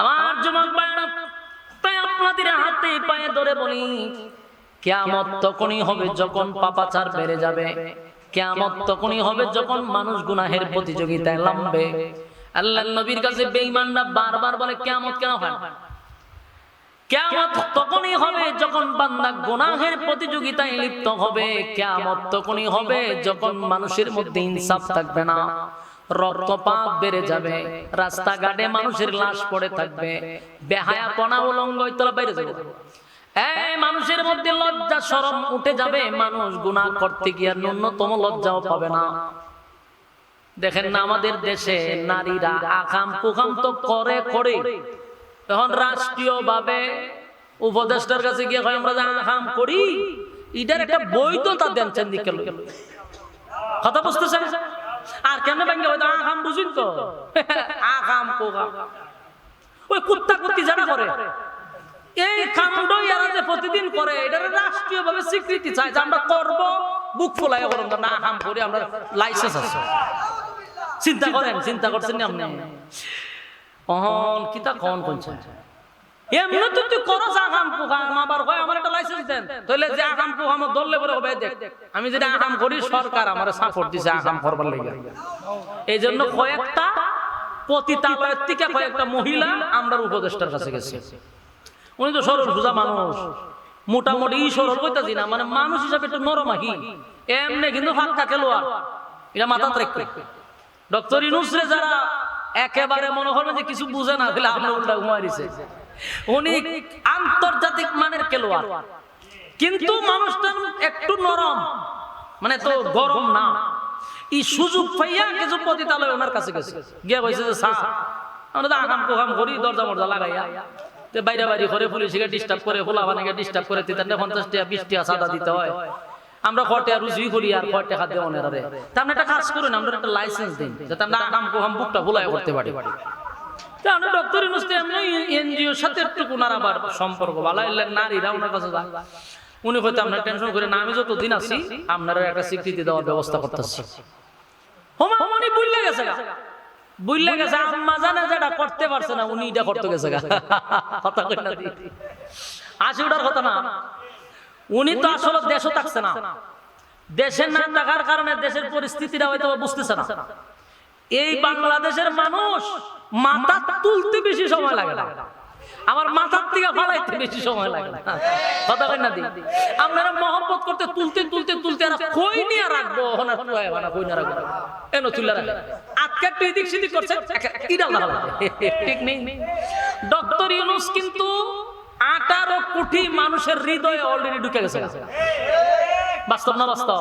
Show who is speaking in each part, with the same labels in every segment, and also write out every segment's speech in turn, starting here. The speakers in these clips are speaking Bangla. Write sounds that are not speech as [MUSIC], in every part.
Speaker 1: আমার যুবক ভাইরা তাই আপনাদের হাতে পায়ে ধরে বলি, কেয়ামত তখনই হবে যখন পাপাচার বেড়ে যাবে। কেয়ামত তখনই হবে যখন মানুষ গুনাহের প্রতিযোগিতায় নামবে। আল্লাহ নবীর কাছে বেঈমানরা বারবার বলে, কেয়ামত কেন হয়? কেয়ামত তখনই হবে যখন বান্দা গুনাহের প্রতিযোগিতায় লিপ্ত হবে। কেয়ামত তখনই হবে যখন মানুষের মধ্যে ইনসাফ থাকবে না। রক্তপাত বেড়ে যাবে, রাস্তাঘাটে মানুষের লাশ পড়ে থাকবে, বেহায়াপনা উলঙ্গ ইতলা বাইরে যাবে। মানুষের মধ্যে লজ্জা, শরম উঠে যাবে, মানুষ গুনাহ করতে গিয়ে ন্যূনতম লজ্জাও পাবে না। দেখেন না আমাদের দেশে নারীরা আকাম কুকাম তো করে করে। এখন রাষ্ট্রীয় ভাবে উপদেষ্টার কাছে গিয়ে কয়, আমরা আকাম করি এটার একটা বৈধতা দেন চান্দিকে কথা বুঝতেছেন? আর কেন ব্যাংকে হয়তো আকাম বুঝুন তো? [LAUGHS] আকাম কুকাম ওই কুত্তা কুত্তি যারা করে এই কাণ্ড এরা যে প্রতিদিন করে এটার রাষ্ট্রীয় ভাবে স্বীকৃতি চাই যে আমরা করব বুক ফোলাই করুন না আকাম করি আমরা লাইসেন্স আছে। চিন্তা করেন চিন্তা করছেন নি আপনি? অহন কিতা কন কোনছেন এমনি তো তুই করস পোকাম আবার কয় আমার একটা লাইসেন্স দেন। তাহলে যে ধরলে পরে হবে দেখ। আমি যেটা আকাম করি সরকার আমার সাপোর্ট দিছে আকাম করবার লাগে। এই জন্য কয়েকটা পতিতালয়ের থেকে কয়েকটা মহিলা উপদেষ্টার কাছে গেছে। উনি তো সরল বুঝা মানুষ। মোটামুটি সরল কইতাছি না মানে মানুষ হিসাবে একটু নরমাহি এমনি কিন্তু ফাঁকা খেলোয়াড়। এটা মাথা রাখবে ডক্টর ইনুসরে যারা একেবারে মনে করবে যে কিছু বুঝে না তাহলে আপনার উল্টা ঘুমাই দিছে। উনি আন্তর্জাতিক মানের খেলোয়াড়। কিন্তু মানুষটা একটু নরম। মানে তো গরম না। এই সুযোগ পাইয়া কিছু পতিতালয় ওনার কাছে গেছে। গিয়ে কইছে যে স্যার আমরা তো আকাম কোকাম করি দরজা মরজা লাগাইয়া। তো বাইরে বাইরে করে পুলিশকে ডিস্টার্ব করে খোলা বানাকে ডিস্টার্ব করে তিতান্ডে পঞ্চাশ টাকা বিশ টাকা সাদা দিতে হয়। আমরা কটে রুজি করি আর কয় টাকা দেওয়া নেই তা আমরা একটা কাজ করুন আমরা একটা লাইসেন্স দিন যাতে আমরা আগাম কোহাম বুকটা ভুলাই করতে পারি। তা আমরা ডক্টর ইউনুসতে এমনি সাথে আবার সম্পর্ক। নারীরা ওনার কাছে উনি হয়তো আপনার টেনশন করে না, আমি যত দিন আছি একটা স্বীকৃতি দেওয়ার ব্যবস্থা করতেছি। বুঝলে গেছে বুঝলে গেছে, আম্মা যেটা করতে পারছে না, উনি এটা করতে গেছে কথা কই না আসি ওটার কথা না। উনি তো আসলে দেশও থাকছে না। দেশে না থাকার কারণে দেশের পরিস্থিতিটা হয়তো বুঝতেছে না। এই বাংলাদেশের মানুষ মাথা তুলতে বেশি সময় লাগে না। আমার মাথার থেকে ফালাইতে বেশি সময় লাগে না। কথা না দি। আপনারা মহব্বত করতে তুলতে তুলতে তুলতে আর কই নিয়ে রাখব। হনা কুয়ায় বানা কই নিয়ে রাখব। এনো তুলে রাখব আজকে তুই দিক সিদিক করছে লাগালা ঠিক নেই। ডক্টর ইউনুস কিন্তু আঠারো কোটি মানুষের হৃদয়ে অলরেডি ঢুকে গেছে। বাস্তব না বাস্তব?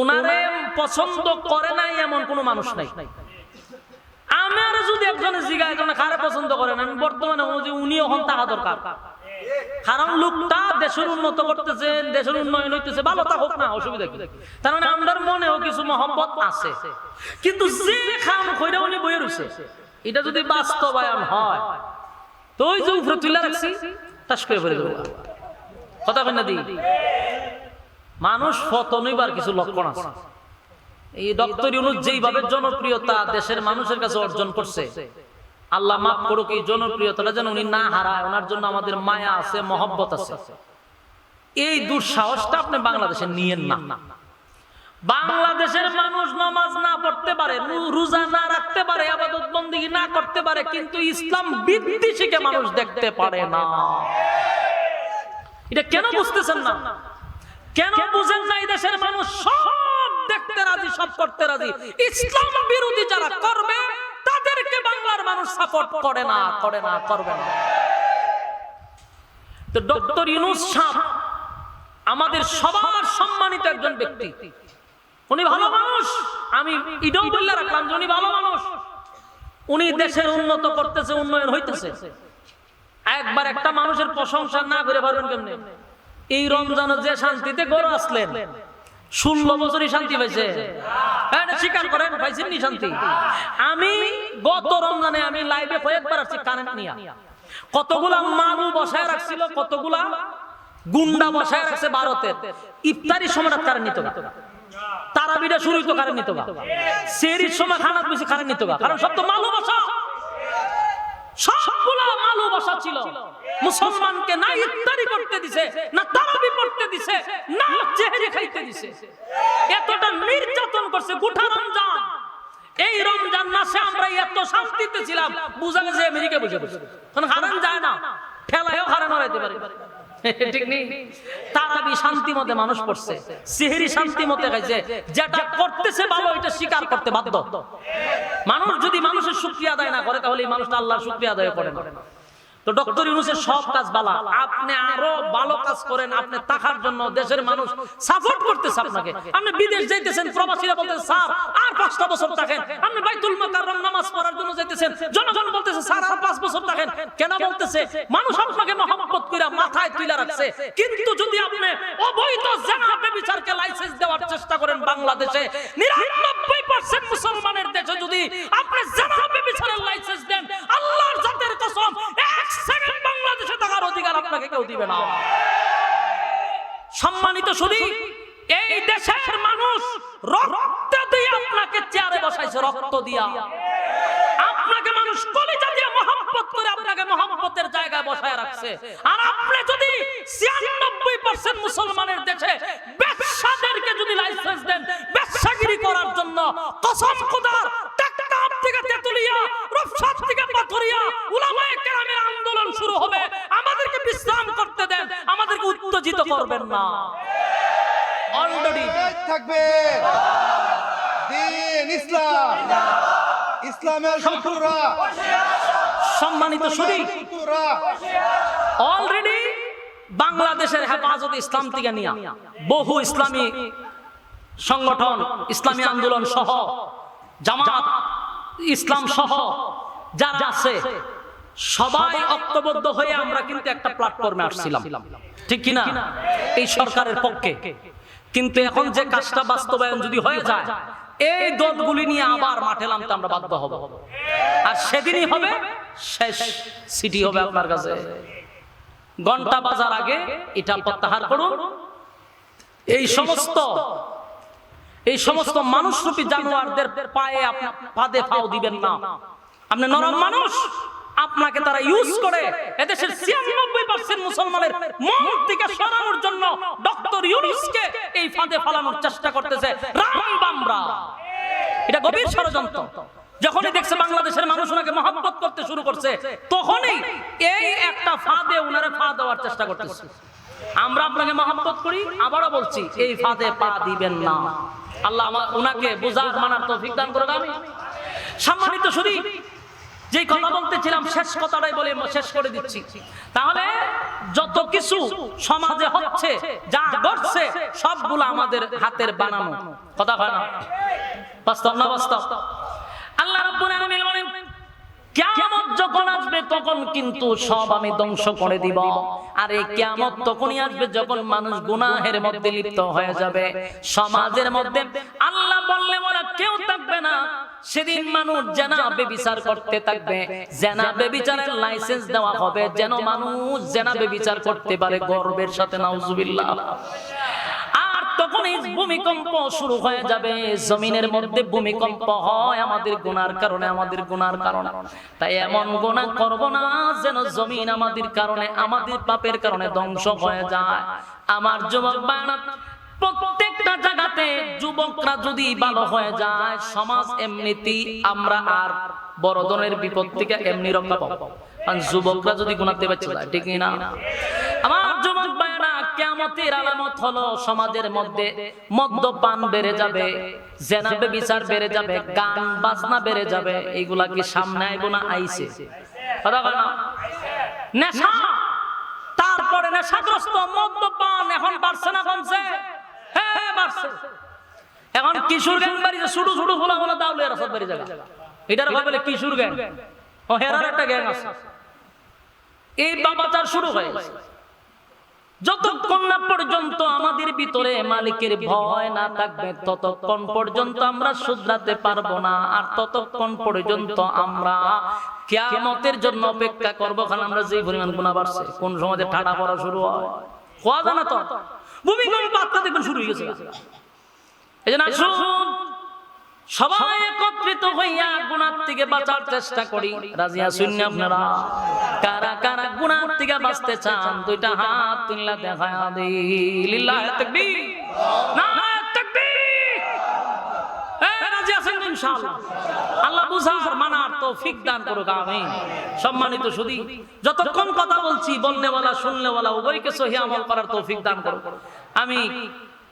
Speaker 1: উনারে পছন্দ করে নাই এমন কোনো মানুষ নাই। আমার যদি একজনে জিগা একজনে খারে পছন্দ করে না? আমি বর্তমানে উনি এখন টাকা দরকার। কারণ লোকটা দেশের উন্নত করতেছে, দেশের উন্নয়ন হইতেছে, ভালো তা হোক না, অসুবিধা কি? তার মানে আমার মনেও কিছু মহব্বত আছে। কিন্তু যে খাম কইরা উনি বইয়ে রয়েছে এটা যদি বাস্তবায়ন হয়, তো ওই যে উপরে তুলে রাখছি টাস করে ফেলে দেবো। কথা কেন দি? মানুষ ফতনইবার কিছু লক্ষণ আছে। এই ডক্টর ইউনুস যেইভাবে জনপ্রিয়তা দেশের মানুষের কাছে অর্জন করছে, আল্লাহ মাফ করুক, এই জনপ্রিয়তাটা যেন উনি না হারায়, ওনার জন্য আমাদের মায়া আছে, মহব্বত আছে। এই দুঃসাহসটা আপনি বাংলাদেশে নিয়েন না। বাংলাদেশের মানুষ নামাজ না পড়তে পারে, রোজা না রাখতে পারে আবাদত বন্দিগি না করতে পারে, কিন্তু ইসলাম বিদ্বেষীকে মানুষ দেখতে পারে না। এটা কেন বুঝতেছেন না? কেন বুঝেন না এই দেশের মানুষ? সব দেখতে রাজি সব করতে রাজি। ইসলাম বিরোধী যারা করবে তাদেরকে বাংলার মানুষ সাপোর্ট করে না করে না করবে না। তো ডক্টর ইউনুস সাহ আমাদের সবার সম্মানিত একজন ব্যক্তি। উনি ভালো মানুষ। আমি ইডম বললে রাখলাম যে উনি ভালো মানুষ। উনি দেশের উন্নত করতেছে উন্নয়ন হইতেছে। একবার একটা মানুষের প্রশংসা না করে পারবেন কেমনে? এই রমজানে যে শান্তিতে গড়ে আসলেন ষোলো বছরই শান্তি পাইছে। হ্যাঁ, স্বীকার করেন পাইছেন শান্তি? আমি গত রমজানে আমি লাইভে কয়েকবার আসছি কারেন্ট নিয়ে। কতগুলা মানু বসায় রাখছিল কতগুলা গুন্ডা বসায় রাখছে ভারতের। ইফতারির সময় কারেন্ট নিত তারাবিটা শুরু তো কারেন্ট নিত সেরির সময় খানা বেশি কারেন্ট নিত কারণ সব তো মালু বসা সবগুলা ভালোবাসা ছিল। মুসলমানকে না ইফতারি করতে দিছে, না তারাবি পড়তে দিছে, না চেহারি খাইতে দিছে। এতটা নির্যাতন করছে গোটা রমজান। এই রমজান মাসে আমরা এত শান্তিতে ছিলাম, বুঝা গেছে আমেরিকা বুঝে বসে কারণ হারান যায় না ঠেলায়ও হারান হারাইতে পারে। শান্তি মানুষ পড়ছে। যেটা করতেছে স্বীকার করতে বাধ্য। মানুষ যদি মানুষের শুক্রিয়া আদায় না করে, তাহলে মানুষটা আল্লাহর শুক্রিয়া আদায় করে না। তো ডক্টর ইউনুসের সব কাজ বালা আপনি আরও ভালো কাজ করেন, আপনি জন্য দেশের মানুষ সাপোর্ট আপনাকে। আপনি বিদেশ যাইতেছেন, প্রবাসীরা স্যার, আর বছর থাকেন। আপনি বাইতুল নামাজ পড়ার জন্য যাইতেছেন, জনগণ বলতেছে, স্যার, আর পাঁচ বছর থাকেন। কেন বলতেছে? মানুষ আপনাকে মাথায় রাখছে। কিন্তু যদি আপনি অবৈধ বিচারকে লাইসেন্স দেওয়ার চেষ্টা করেন বাংলাদেশে, নিরানব্বই পার্সেন্ট মুসলমানের দেশে যদি আপনি জানাবে বিচারের লাইসেন্স দেন আল্লাহর জাতের কসম এক সেকেন্ড বাংলাদেশে থাকার অধিকার আপনাকে কেউ দিবে না। সম্মানিত শুধু এই দেশের মানুষ রক্ত দিয়ে আপনাকে চেয়ারে বসাইছে, রক্ত দিয়া। আপনাকে মানুষ দিয়ে করে আপনাকে জায়গায় রাখছে। আর যদি পার্সেন্ট মুসলমানের দেশে ব্যবসাদেরকে যদি লাইসেন্স দেন ব্যবসাগিরি করার জন্য কসম খুদার টেকনাফ থেকে তেতুলিয়া রফসাত থেকে পাথরিয়া উলামায়ে কেরামের আন্দোলন শুরু হবে আমাদেরকে বিশ্রাম করতে দেন আমাদেরকে উত্তেজিত করবেন না। অলরেডি
Speaker 2: থাকবে। দিন ইসলাম। ইসলামের শত্রুরা।
Speaker 1: সম্মানিত শুধু অলরেডি বাংলাদেশের হেফাজত ইসলাম থেকে নিয়ে। বহু ইসলামী সংগঠন ইসলামী আন্দোলন সহ জামাত ইসলাম সহ যা আছে সবাই ঐক্যবদ্ধ হয়ে আমরা কিন্তু একটা প্ল্যাটফর্মে আসছিলাম। ঠিক কিনা এই সরকারের পক্ষে। কিন্তু এখন যে কাজটা বাস্তবায়ন যদি হয়ে যায়, এই দলগুলি নিয়ে আবার মাঠে নামতে আমরা বাধ্য হব। আর সেদিনই হবে শেষ সিটি হবে আপনার কাছে। ঘণ্টা বাজার আগে এটা প্রত্যাহার করুন। এই সমস্ত এই সমস্ত মানুষরূপী জানোয়ারদের পায়ে আপনার পাদে পাও দিবেন না। আপনি নরম মানুষ। আপনাকে তারা ইউজ করে এদেশের ছিয়ানব্বই পার্সেন্ট মুসলমানের মন থেকে সরানোর জন্য ডক্টর ইউনুসকে এই ফাঁদে ফালানোর চেষ্টা করতেছে। রামবামরা এটা গভীর ষড়যন্ত্র। যখনই দেখছে বাংলাদেশের মানুষ ওনাকে মহাব্বত করতে শুরু করছে তখনই এই একটা ফাঁদে ওনারা ফা দেওয়ার চেষ্টা করতেছে। আমরা আপনাকে মহাব্বত করি আবারও বলছি এই ফাঁদে পা দিবেন না। আল্লাহ আমার ওনাকে বোঝার মানার তৌফিক দান করে আমি সম্মানিত শুধু যে কথা বলতেছিলাম, শেষ কথাটাই বলে শেষ করে দিচ্ছি। তাহলে যত কিছু সমাজে হচ্ছে, যা ঘটছে, সবগুলো আমাদের হাতের বানানো। কথা হয় বাস্তব না বাস্তব? আল্লাহ রাব্বুল আলামিন বলেন যখন আসবে, তখন কিন্তু সব আমি ধ্বংস করে দিব। তখনই আসবে যখন মানুষ গুনাহের মধ্যে লিপ্ত হয়ে যাবে। সমাজের মধ্যে আল্লাহ বললে ওরা কেউ থাকবে না। সেদিন মানুষ জেনা বেবিচার করতে থাকবে। জেনা বেবিচারের লাইসেন্স দেওয়া হবে। যেন মানুষ জেনা বেবিচার করতে পারে গর্বের সাথে, নাউজুবিল্লাহ। তখন এই ভূমিকম্প শুরু হয়ে যাবে। জমিনের মধ্যে ভূমিকম্প হয় আমাদের গুনার কারণে, আমাদের গুনার কারণে। তাই এমন গুনাহ করব না যেন জমিন আমাদের কারণে, আমাদের পাপের কারণে ধ্বংস হয়ে যায়। আমার যুবক বায়না, প্রত্যেকটা জায়গাতে যুবকরা যদি ভালো হয়ে যায়, সমাজ এমনিতেই আমরা আর বড় ধরনের বিপদ থেকে এমনি রক্ষা পাবো। কারণ যুবকরা যদি গুণাতে পারছে ঠিক না? আমার যুবক ভাইরা আলামত হলো সমাজের মধ্যে মদ্যপান বেড়ে যাবে জেনাবে বিচার বেড়ে যাবে, গান বাজনা বেড়ে যাবে এইগুলা কি সামনে আইব না আইছে? তারপরে নেশাগ্রস্ত, মদ্যপান এখন বাড়ছে না কমছে? বাড়ছে। এখন কিশোর গ্যাং বাড়িতে ছোট দাউলে যাবে এটার কিশোর গ্যাং। ও হেরার একটা গ্যাং আছে। এই শুরু হয়ে গেছে। যতক্ষণ না পর্যন্ত আমাদের ভিতরে মালিকের ভয় না থাকবে, ততক্ষণ পর্যন্ত আমরা শুধরাতে পারব না। আর ততক্ষণ পর্যন্ত আমরা কিয়ামতের জন্য অপেক্ষা করব, কারণ আমরা যে পরিমাণ গুণা বাড়ছে, কোন সমাজে ঠাডা পড়া শুরু হয়? হওয়া জানা তো? ভূমিকম্প আত্মা দেখবেন শুরু হয়ে গেছে। এই জন্য আসুন সবাই একত্রিত হইয়া গুণার থেকে বাঁচার চেষ্টা করি। রাজিয়া শূন্য আপনারা? কারা কারা থেকে বাঁচতে চান? দুইটা হাত তুললা দেখা দি সম্মানিত যতক্ষণ কথা বলছি উভয়কে সহি আমল করার দান আমি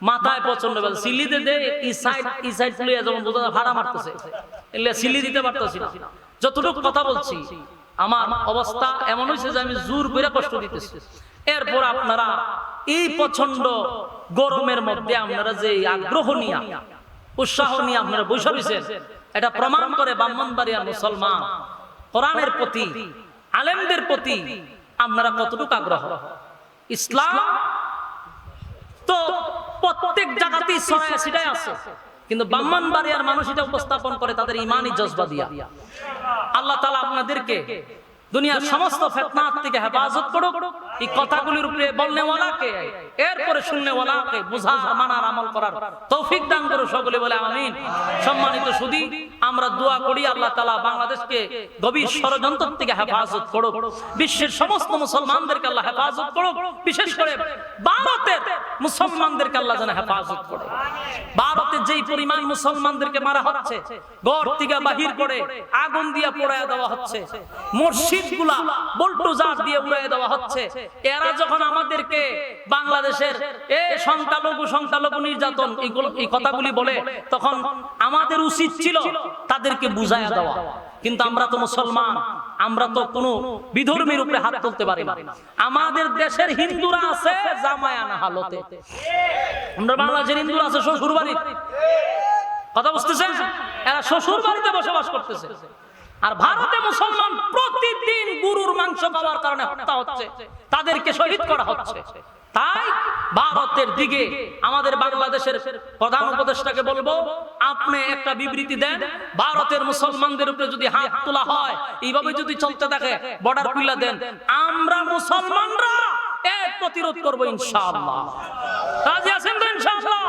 Speaker 1: মাথায় প্রচণ্ড বেলা সিলি দে দে, ই সাইড ভাড়া মারতেছে। দিতে পারতেছি যতটুকু কথা বলছি আমার অবস্থা এমন হয়েছে যে আমি জোর করে কষ্ট দিতেছি। এরপর আপনারা এই প্রচণ্ড গরমের মধ্যে আপনারা যে আগ্রহ নিয়ে, উৎসাহ নিয়ে আপনারা রয়েছেন, এটা প্রমাণ করে ব্রাহ্মণবাড়িয়ার মুসলমান, কোরআনের প্রতি, আলেমদের প্রতি আপনারা কতটুকু আগ্রহ? ইসলাম তো প্রত্যেক জায়গাতেই ছড়ায় আছে। কিন্তু ব্রাহ্মণবাড়িয়ার মানুষ এটা উপস্থাপন করে তাদের ইমানই জজবা দিয়া। আল্লাহ তালা আপনাদেরকে দুনিয়ার সমস্ত ফেতনাত থেকে হেফাজত করুক। এই কথাগুলির উপরে বলনেওয়ালাকে এরপরে শুননেওয়ালাকে বুঝা, মানার আমল করার তৌফিক দান করো সকলে বলে আমিন। সম্মানিত সুদী, আমরা দোয়া করি আল্লাহ তালা বাংলাদেশকে গভীর ষড়যন্ত্র থেকে হেফাজত করুক। বিশ্বের সমস্ত মুসলমানদেরকে আল্লাহ হেফাজত করুক। বিশেষ করে ভারতের মুসলমানদেরকে আল্লাহ যেন হেফাজত করে ভারতে যেই পরিমাণ মুসলমানদেরকে মারা হচ্ছে গড় থেকে বাহির করে আগুন দিয়ে পোড়ায় দেওয়া হচ্ছে মসজিদগুলা বল্টুজার দিয়ে উড়াই দেওয়া হচ্ছে এরা যখন আমাদেরকে বাংলাদেশের এ সংখ্যালঘু সংখ্যালঘু নির্যাতন এই কথাগুলি বলে, তখন আমাদের উচিত ছিল তাদেরকে বুঝাইয়া দেওয়া। কিন্তু আমরা তো মুসলমান, আমরা তো কোনো বিধর্মীর উপরে হাত তুলতে পারি না। আমাদের দেশের হিন্দুরা আছে জামায়ানা হালতে আমরা বাংলাদেশের হিন্দুরা আছে শ্বশুর বাড়ি কথা বুঝতেছেন? এরা শ্বশুর বাড়িতে বসবাস করতেছে। আর ভারতে মুসলমান প্রতিদিন গরুর মাংস খাওয়ার কারণে হত্যা হচ্ছে। তাদেরকে শহীদ করা হচ্ছে। তাই ভারতের দিকে আমাদের বাংলাদেশের প্রধান উপদেষ্টাকে বলব, আপনি একটা বিবৃতি দেন, ভারতের মুসলমানদের উপরে যদি হাত তোলা হয়, এইভাবে যদি চলতে থাকে বর্ডার খুলে দেন। আমরা মুসলমানরা এর প্রতিরোধ করব ইনশাআল্লাহ। ইনশাআল্লাহ।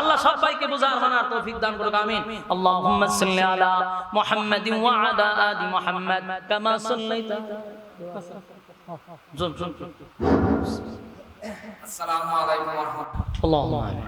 Speaker 1: আল্লাহ সবাইকে বুঝার মানার তৌফিক দান করুক আমিন। আল্লাহুম্মা সাল্লি আলা মুহাম্মাদিন ওয়া আলা আলি মুহাম্মাদ কামা সাল্লাইতা। জুম জুম
Speaker 3: আসসালামু আলাইকুম ওয়া রাহমাতুল্লাহ।